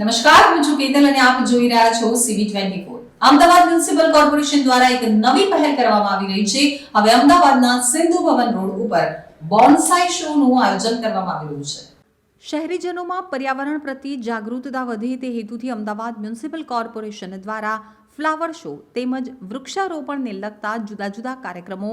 નમસ્કાર, હું છું કેતલ અને આપ જોઈ રહ્યા છો CV twenty four Ahmedabad municipal corporation દ્વારા એક નવી પહેલ કરવામાં આવી રહી છે. હવે અમદાવાદના સિંધુ ભવન રોડ ઉપર બોન્સાઈ શો નું આયોજન કરવામાં આવી રહ્યું છે. શહેરીજનોમાં પર્યાવરણ પ્રત્યે જાગૃતતા વધે તે હેતુથી અમદાવાદ મ્યુનિસિપલ કોર્પોરેશન દ્વારા ફ્લાવર શો તેમજ વૃક્ષારોપણને લગતા જુદા જુદા કાર્યક્રમો,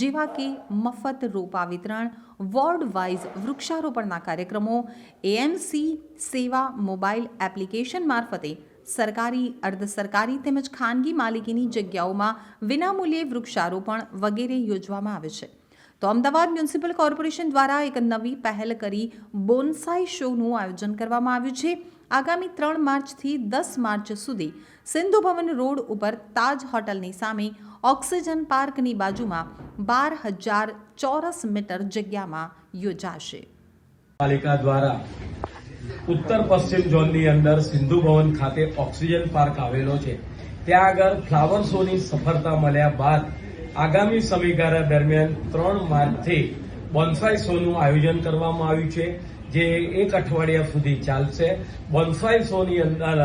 જેવા કે મફત રોપા વિતરણ, વોર્ડ વાઇઝ વૃક્ષારોપણના કાર્યક્રમો, એએમસી સેવા મોબાઈલ એપ્લિકેશન મારફતે સરકારી, અર્ધ સરકારી તેમજ ખાનગી માલિકીની જગ્યાઓમાં વિનામૂલ્યે વૃક્ષારોપણ વગેરે યોજવામાં આવે છે. તો અમદાવાદ મ્યુનિસિપલ કોર્પોરેશન દ્વારા એક નવી પહેલ કરી બોનસાઈ શોનું આયોજન કરવામાં આવ્યું છે. આગામી ત્રણ માર્ચથી દસ માર્ચ સુધી સિંધુ ભવન રોડ ઉપર તાજ હોટલની સામે ઓક્સિજન પાર્કની બાજુમાં બાર હજાર ચોરસ મીટર જગ્યામાં યોજાશે. પાલિકા દ્વારા ઉત્તર પશ્ચિમ ઝોનની અંદર સિંધુ ભવન ખાતે ઓક્સિજન પાર્ક આવેલો છે. ત્યાં આગળ ફ્લાવર શોની સફળતા મળ્યા બાદ આગામી સમયગાળા દરમિયાન ત્રણ માર્ચથી બોન્સાઈ શોનું આયોજન કરવામાં આવ્યું છે, જે એક અઠવાડિયા સુધી ચાલશે. બોન્સાઈ શોની અંદર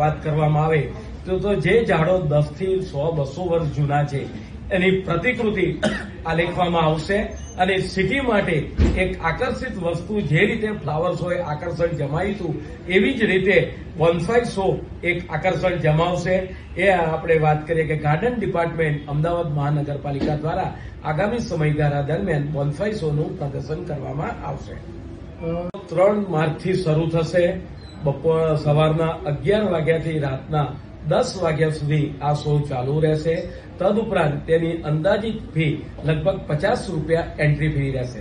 વાત કરવામાં આવે તો જે ઝાડો દસથી સો બસો વર્ષ જૂના છે, એની પ્રતિકૃતિ આલેખવામાં આવશે. અને સિટી માટે એક આકર્ષિત વસ્તુ જે રીતે ફ્લાવર શો એ આકર્ષણ જમાવીશું એવી જ રીતે બોન્સાઈ શો એક આકર્ષણ જમાવશે. એ આપણે વાત કરીએ કે ગાર્ડન ડિપાર્ટમેન્ટ અમદાવાદ મહાનગરપાલિકા દ્વારા આગામી સમયગાળા દરમિયાન બોન્સાઈ શોનું પ્રદર્શન કરવામાં આવશે. ત્રણ માર્ચથી શરૂ થશે. બપોર સવારના અગિયાર વાગ્યાથી રાતના દસ વાગ્યા સુધી આ શો ચાલુ રહેશે. તદુપરાંત તેની અંદાજિત ફી લગભગ પચાસ રૂપિયા એન્ટ્રી ફી રહેશે.